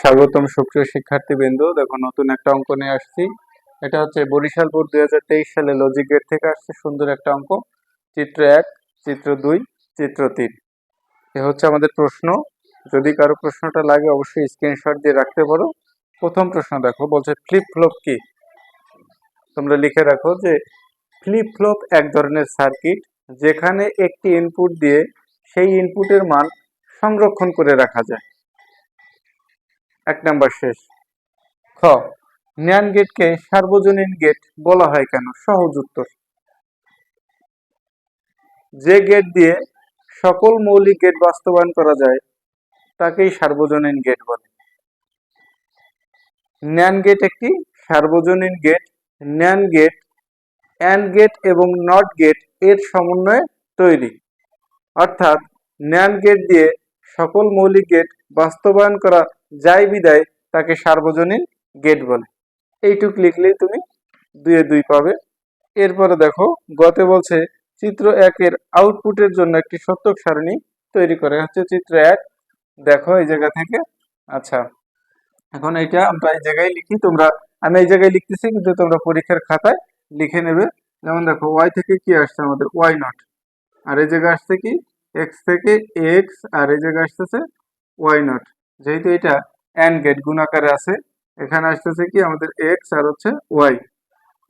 স্বাগতম সুপ্রিয় শিক্ষার্থীবৃন্দ। দেখো, নতুন একটা অঙ্ক নিয়ে আসছি। এটা হচ্ছে বরিশাল বোর্ড দুই হাজার তেইশ সালে লজিক গেট থেকে আসছে সুন্দর একটা অঙ্ক। চিত্র এক, চিত্র দুই, চিত্র তিন। এ হচ্ছে আমাদের প্রশ্ন। যদি কারও প্রশ্নটা লাগে, অবশ্যই স্ক্রিনশট দিয়ে রাখতে পারো। প্রথম প্রশ্ন দেখো, বলছে ফ্লিপ ফ্লপ কি? তোমরা লিখে রাখো যে ফ্লিপ ফ্লপ এক ধরনের সার্কিট যেখানে একটি ইনপুট দিয়ে সেই ইনপুটের মান সংরক্ষণ করে রাখা যায়। এক নাম্বার শেষ। খ, ন্যান গেটকে সার্বজনীন গেট বলা হয় কেন? সহজ উত্তর। যে গেট দিয়ে সকল মৌলিক গেট বাস্তবায়ন করা যায়, তাকেই সার্বজনীন গেট বলে। ন্যান গেট একটি সার্বজনীন gate. NAND gate AND gate এবং নট গেটের সমন্বয়ে তৈরি। অর্থাৎ, ন্যান গেট দিয়ে সকল মৌলিক গেট বাস্তবায়ন করা যায় বিদায়, তাকে সার্বজনীন গেট বলে। এইটুক লিখলেই তুমি দুয়ে দুই পাবে। এরপরে দেখো, গতে বলছে, চিত্র একের আউটপুটের জন্য একটি সত্যক সারণী তৈরি করে। হচ্ছে চিত্র এক। দেখো, এই জায়গা থেকে। আচ্ছা এখন এটা আমরা এই জায়গায় লিখি। তোমরা, আমি এই জায়গায় লিখতেছি, কিন্তু তোমরা পরীক্ষার খাতায় লিখে নেবে। যেমন দেখো ওয়াই থেকে কি আসছে আমাদের? ওয়াই নট আর এই জায়গায় আসছে কি? এক্স থেকে এক্স আর এই জায়গায় আসতেছে ওয়াই নট যেহেতু এটা অ্যান্ড গেট গুণাকারে আছে, এখানে আসতেছে কি? আমাদের এক্স আর হচ্ছে ওয়াই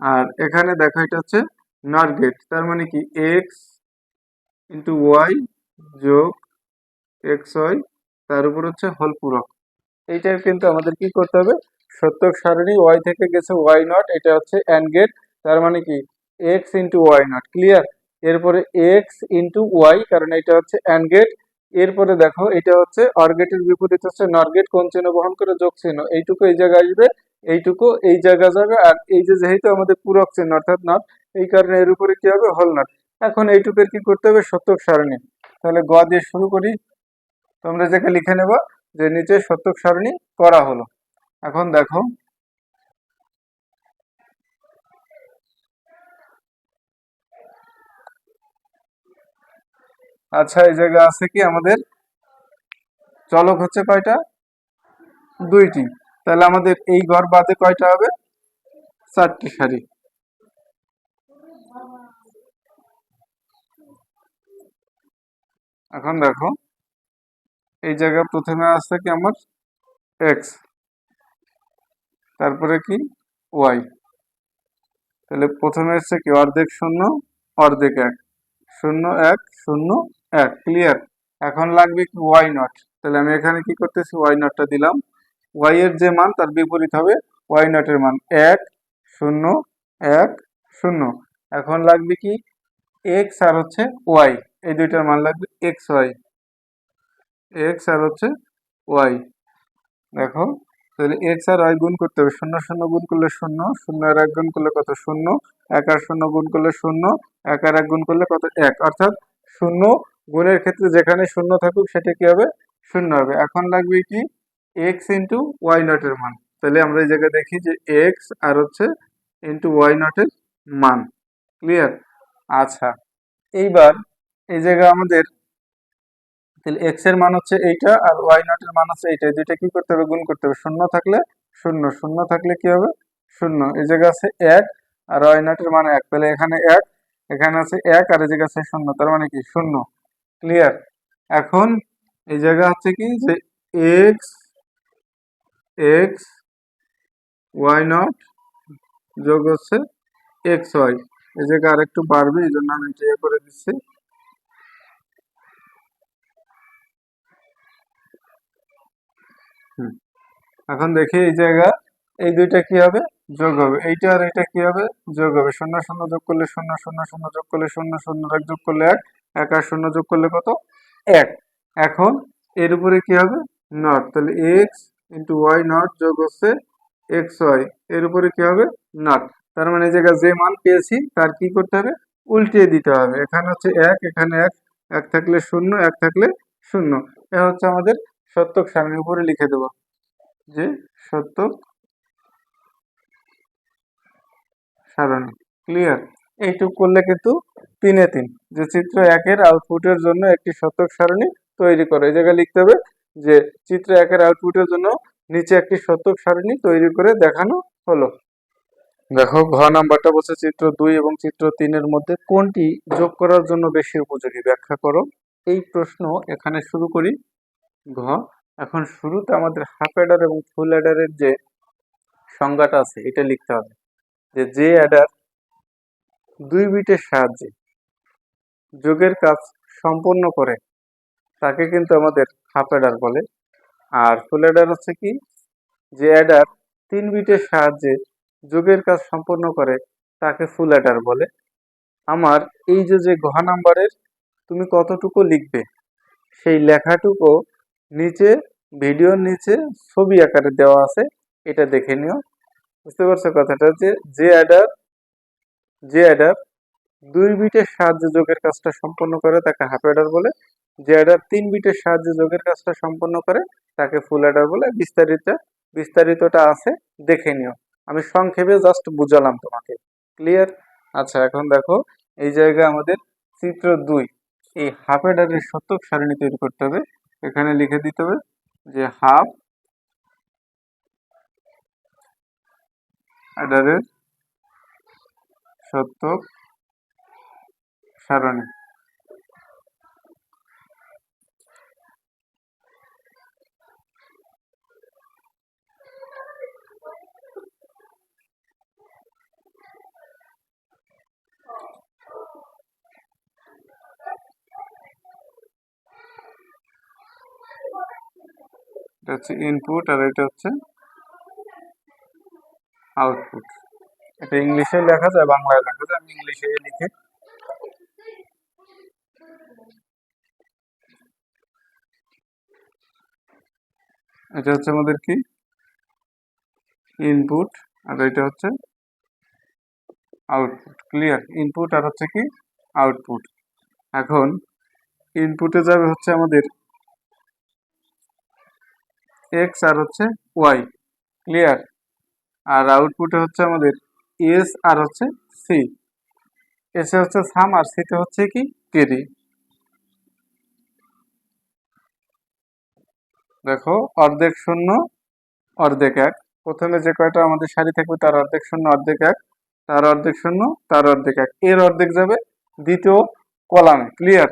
আর এখানে দেখো এটা হচ্ছে নট গেট তার মানে কি? এক্স ইন্টু ওয়াই যোগ এক্স ওয়াই তার উপর হচ্ছে হল পূরক। এইটা কিন্তু আমাদের কি করতে হবে? সত্যক সারণী ওয়াই থেকে গেছে ওয়াই নট এটা হচ্ছে অ্যান্ড গেট তার মানে কি? X into Y not clear এরপরে এক্স ইন্টু ওয়াই কারণ এটা হচ্ছে অ্যান্ড গেট এরপরে দেখো, এটা হচ্ছে অর গেটের বিপরীত হচ্ছে নর গেট কোন চিহ্ন বহন করে, যোগ চিহ্ন। এইটুকু এই জায়গায় আসবে, এইটুকু এই জায়গা জায়গা, আর এই যে যেহেতু আমাদের পূরক চিহ্ন, অর্থাৎ নট এই কারণে এর উপরে কি হবে? হল নট এখন এইটুকের কি করতে হবে? সত্যক সারণী। তাহলে গ দিয়ে শুরু করি। তোমরা যেটা লিখে নেবা যে নিচে সত্যক সারণী করা হলো। এখন দেখো আচ্ছা এই জায়গা আছে কি আমাদের? চলক হচ্ছে কয়টা? দুইটি। তাহলে আমাদের এই ঘর বাদে কয়টা হবে? চারটি সারি। এখন দেখো, এই জায়গা প্রথমে আসছে কি আমার? এক্স তারপরে কি? ওয়াই তাহলে প্রথমে এসছে কি? অর্ধেক শূন্য, অর্ধেক এক। শূন্য এক, শূন্য এক ক্লিয়ার এখন লাগবে কি ওয়াই নট তাহলে আমি এখানে কি করতেছি? ওয়াই নটটা দিলাম। ওয়াই এর যে মান, তার বিপরীত হবে ওয়াই নটের মান। এক, শূন্য এক, শূন্য। এখন লাগবে কি? এক্স আর হচ্ছে ওয়াই এই দুইটার মান লাগবে এক্স ওয়াই এক্স আর হচ্ছে ওয়াই দেখো, তাহলে এক্স আর ওয়াই গুণ করতে হবে। শূন্য শূন্য গুণ করলে শূন্য শূন্য আর এক গুণ করলে কত শূন্য? এক আর শূন্য গুণ করলে শূন্য, এক আর এক গুণ করলে কত? এক। অর্থাৎ শূন্য গুণের ক্ষেত্রে যেখানে শূন্য থাকুক সেটা কি হবে? শূন্য হবে। এখন লাগবে কি? এক্স ইন্টু ওয়াই নটের মান। তাহলে আমরা এই জায়গায় দেখি যে এক্স আর হচ্ছে ইন্টু ওয়াই নটের মান। ক্লিয়ার আচ্ছা। এইবার এই জায়গায় আমাদের তাহলে এক্সের মান হচ্ছে এইটা আর ওয়াই নটের মান হচ্ছে এইটা। এই দুইটা কি করতে হবে? গুণ করতে হবে। শূন্য থাকলে শূন্য। শূন্য থাকলে কি হবে? শূন্য। এই জায়গা আছে এক আর ওয়াই নটের মান এক। তাহলে এখানে এক, এখানে আছে এক আর এই জায়গা আছে শূন্য। তার মানে কি? শূন্য। ক্লিয়ার এখন এই জায়গা হচ্ছে কি যে এক্স এক্স ওয়াই নট যোগ হচ্ছে এক্স ওয়াই এই জায়গা আর একটু বাড়বে, এই জন্য আমি এটা করে দিচ্ছি। এখন দেখি এই জায়গা, এই দুইটা কি হবে? যোগ হবে। এইটা আর এটা কি হবে? যোগ হবে। শূন্য শূন্য যোগ করলে শূন্য শূন্য শূন্য যোগ করলে শূন্য শূন্য এক যোগ করলে এক। এক আর শূন্য যোগ করলে কত? এক। এখন এর উপরে কি হবে? নট তাহলে এক্স ইন্টু ওয়াই নট যোগ হচ্ছে এক্স ওয়াই এর উপরে কি হবে? নট তার মানে জায়গায় যে মান পেয়েছি, তার কি করতে হবে? উল্টিয়ে দিতে হবে। এখানে হচ্ছে এক, এখানে এক। এক থাকলে শূন্য, এক থাকলে শূন্য। এটা হচ্ছে আমাদের সত্যক সারণীর উপরে লিখে দেব যে সত্যক সারণী। ক্লিয়ার এইটুক করলে কিন্তু তিনে তিন। যে চিত্র একের আউটপুটের জন্য একটি শতক সারণী তৈরি করে। এই জায়গায় লিখতে হবে যে চিত্র একের আউটপুটের জন্য নিচে একটি শতক সারণী তৈরি করে দেখানো হলো। দেখো, ঘ নাম্বারটা বলছে চিত্র দুই এবং চিত্র তিনের মধ্যে কোনটি যোগ করার জন্য বেশি উপযোগী? ব্যাখ্যা করো। এই প্রশ্ন এখানে শুরু করি। ঘ, এখন শুরুতে আমাদের হাফ অ্যাডার এবং ফুল অ্যাডারের যে সংজ্ঞাটা আছে, এটা লিখতে হবে যে যে অ্যাডার দুই বিটের সাহায্যে যোগের কাজ সম্পন্ন করে, তাকে কিন্তু আমাদের হাফ অ্যাডার বলে। আর ফুল অ্যাডার হচ্ছে কি? যে অ্যাডার তিন বিটের সাহায্যে যোগের কাজ সম্পন্ন করে, তাকে ফুল অ্যাডার বলে। আমার এই যে যে ঘ নাম্বারের তুমি কতটুকু লিখবে, সেই লেখাটুকু নিচে, ভিডিওর নিচে ছবি আকারে দেওয়া আছে, এটা দেখে নিও। বুঝতে পারছ কথাটা? যে যে অ্যাডার যে অ্যাডার দুই বিটের সাহায্যে যোগের কাজটা সম্পন্ন করে তাকে হাফ অ্যাডার বলে, যে অ্যাডার তিন বিটের সাহায্যে যোগের কাজটা সম্পন্ন করে, তাকে ফুল অ্যাডার বলে। বিস্তারিত, বিস্তারিতটা আছে, দেখে নিও। আমি সংক্ষেপে জাস্ট বুঝালাম তোমাকে। ক্লিয়ার আচ্ছা এখন দেখো, এই জায়গায় আমাদের চিত্র দুই, এই হাফ অ্যাডারের শতক সারণী তৈরি করতে হবে। এখানে লিখে দিতে হবে যে হাফ অ্যাডারের শতক সারণী এটা হচ্ছে ইনপুট আর এটা হচ্ছে আউটপুট এটা ইংলিশে লেখা যায় বাংলায় লেখা যায়, আমি ইংলিশে লিখে। এটা হচ্ছে আমাদের কি? ইনপুট আর এটা হচ্ছে আউটপুট ক্লিয়ার ইনপুট আর হচ্ছে কি? আউটপুট এখন ইনপুটে যাবে হচ্ছে আমাদের এক্স আর হচ্ছে ওয়াই ক্লিয়ার আর আউটপুটে হচ্ছে আমাদের এস আর হচ্ছে সি এসে হচ্ছে সাম আর সিতে হচ্ছে কি? কেরি দেখো, অর্ধেক শূন্য, অর্ধেক এক। প্রথমে যে কয়টা আমাদের সারি থাকবে, তার অর্ধেক শূন্য, অর্ধেক এক, তার অর্ধেক শূন্য, তার অর্ধেক এক। এর অর্ধেক যাবে দ্বিতীয় কলামে ক্লিয়ার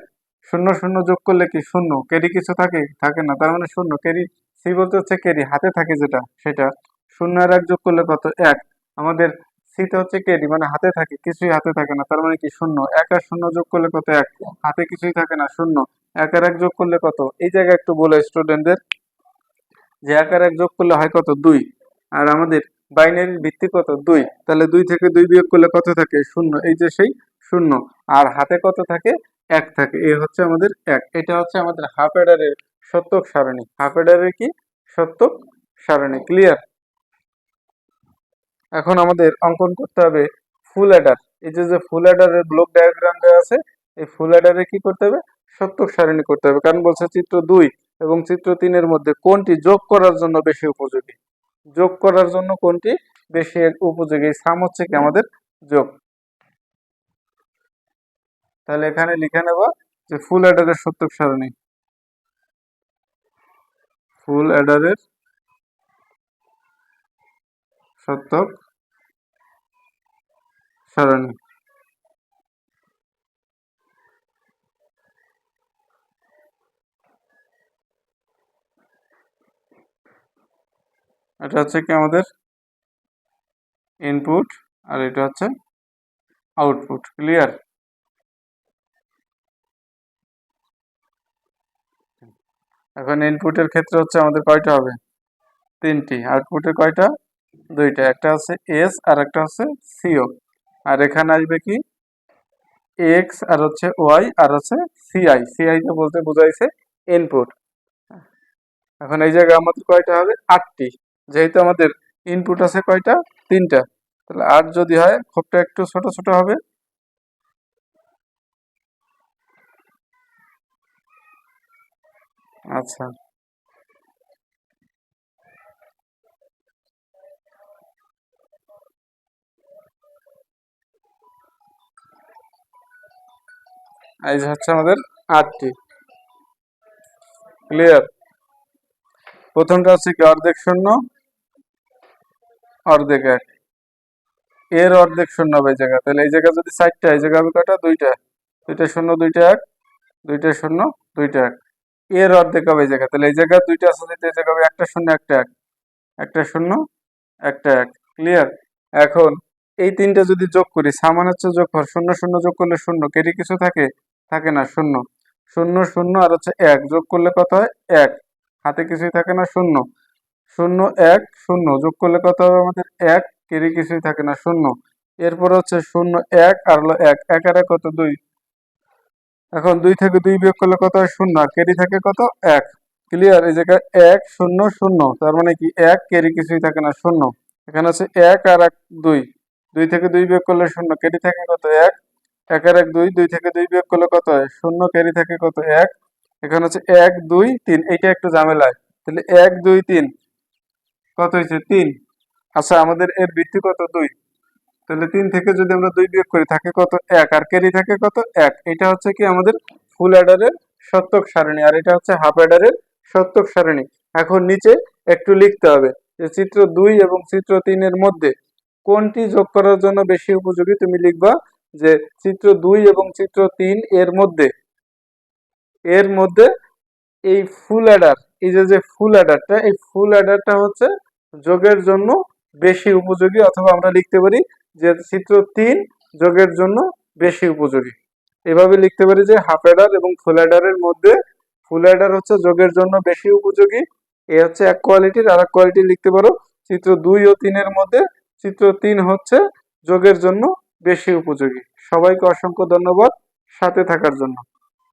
শূন্য শূন্য যোগ করলে কি শূন্য? কেরি কিছু থাকে? থাকে না, তার মানে শূন্য। কেরি সি বলতে হচ্ছে কেরি হাতে থাকে যেটা, সেটা। শূন্য আর এক যোগ করলে কত? এক। আমাদের সিতে হচ্ছে কেরি মানে হাতে থাকে, কিছুই হাতে থাকে না, তার মানে কি শূন্য? এক আর শূন্য যোগ করলে কত? এক। হাতে কিছুই থাকে না, শূন্য। এক আর এক যোগ করলে কত? এই জায়গায় একটু বলে স্টুডেন্টদের যে এক আর এক যোগ করলে হয় কত? দুই। আর আমাদের বাইনারির ভিত্তি কত? দুই। তাহলে দুই থেকে দুই বিয়োগ করলে কত থাকে? শূন্য। এই যে সেই শূন্য। আর হাতে কত থাকে? এক থাকে। এই হচ্ছে আমাদের এক। এটা হচ্ছে আমাদের হাফ অ্যাডারের সত্যক সারণী। হাফ অ্যাডারের কি? সত্যক সারণী। ক্লিয়ার? এখন আমাদের অঙ্কন করতে হবে ফুল অ্যাডার। এই যে যে ফুল অ্যাডারের ব্লক ডায়াগ্রাম দেওয়া আছে, এই ফুল অ্যাডারে কি করতে হবে? সত্যক সারণী করতে হবে। কারণ বলছে চিত্র দুই। এবং চিত্র তিনের মধ্যে কোনটি যোগ করার জন্য বেশি উপযোগী? যোগ করার জন্য কোনটি বেশি উপযোগী? সাম হচ্ছে কি আমাদের যোগ। তাহলে এখানে লিখে নেব যে ফুল অ্যাডারের সত্যক সারণী। ফুল অ্যাডারের সত্যক সারণী। এটা হচ্ছে কি আমাদের ইনপুট আর এটা হচ্ছে আউটপুট ক্লিয়ার এখন ইনপুটের ক্ষেত্রে হচ্ছে আমাদের কয়টা হবে? তিনটি। আউটপুটের কয়টা? দুইটা। একটা হচ্ছে এস আর একটা হচ্ছে সিও আর এখানে আসবে কি? এক্স আর হচ্ছে ওয়াই আর হচ্ছে সিআই সিআইকে বলতে বোঝাইছে ইনপুট এখন এই জায়গায় আমাদের কয়টা হবে? আটটি। যেহেতু আমাদের ইনপুট আছে কয়টা? তিনটা। তাহলে আট যদি হয় খোপটা একটু ছোট ছোট হবে। আচ্ছা। এই হচ্ছে আমাদের আটটি। ক্লিয়ার প্রথমটা হচ্ছে কি অর্ধেক শূন্য অর্ধেক এক। এর অর্ধেক শূন্য হবে এই জায়গা তাহলে এই জায়গা যদি চারটা, এই জায়গা হবে কটা দুইটা। দুইটা শূন্য, দুইটা এক। দুইটা শূন্য, দুইটা এক। এর অর্ধেক হবে এই জায়গা তাহলে এই জায়গা দুইটা আছে যেটা এই জায়গা হবে। একটা শূন্য, একটা এক। একটা শূন্য, একটা এক। ক্লিয়ার এখন এই তিনটা যদি যোগ করি সামান হচ্ছে যোগ কর শূন্য শূন্য যোগ করলে শূন্য। কেটে কিছু থাকে? থাকে না, শূন্য। শূন্য শূন্য আর হচ্ছে এক। যোগ করলে কত হয়? এক। হাতে কিছুই থাকে না, শূন্য। শূন্য এক, শূন্য। যোগ করলে কত হবে আমাদের? এক। কেরি কিছুই থাকে না, শূন্য। এরপর হচ্ছে শূন্য এক আর হলো এক। এক আর এক কত? দুই। এখন দুই থেকে দুই বিয়োগ করলে কত হয়? শূন্য। আর কেরি থাকে কত? এক। ক্লিয়ার এই জায়গায় এক, শূন্য শূন্য। তার মানে কি? এক কেরি কিছুই থাকে না, শূন্য। এখানে হচ্ছে এক আর এক দুই। দুই থেকে দুই বিয়োগ করলে শূন্য। কেরি থাকে কত? এক। এক আর এক দুই। দুই থেকে দুই বিয়োগ করলে কত হয়? শূন্য। কেরি থাকে কত? এক। এখানে হচ্ছে এক, দুই, তিন। এইটা একটু ঝামেলায়। তাহলে এক, দুই, তিন। কত হয়েছে? তিন। আচ্ছা আমাদের এর বৃদ্ধি কত? দুই। তাহলে তিন থেকে যদি আমরা দুই বিয়োগ করি, থাকে কত? এক। আর ক্যারি থাকে কত? এক। এটা হচ্ছে কি আমাদের ফুল অ্যাডারের সত্যক সারণী, আর এটা হচ্ছে হাফ অ্যাডারের সত্যক সারণী। এখন নিচে একটু লিখতে হবে যে চিত্র দুই এবং চিত্র তিনের মধ্যে কোনটি যোগ করার জন্য বেশি উপযোগী? তুমি লিখবা যে চিত্র দুই এবং চিত্র তিন এর মধ্যে এর মধ্যে এই ফুল অ্যাডার, এই যে যে ফুল অ্যাডারটা, এই ফুল অ্যাডারটা হচ্ছে যোগের জন্য বেশি উপযোগী, অথবা আমরা লিখতে পারি যে চিত্র তিন যোগের জন্য বেশি উপযোগী। এভাবে লিখতে পারি যে হাফ এবং ফুল মধ্যে ফুল হচ্ছে যোগের জন্য বেশি উপযোগী। এ হচ্ছে এক কোয়ালিটির আর এক কোয়ালিটি লিখতে পারো, চিত্র দুই ও তিনের মধ্যে। চিত্র তিন হচ্ছে যোগের জন্য বেশি উপযোগী। সবাইকে অসংখ্য ধন্যবাদ সাথে থাকার জন্য।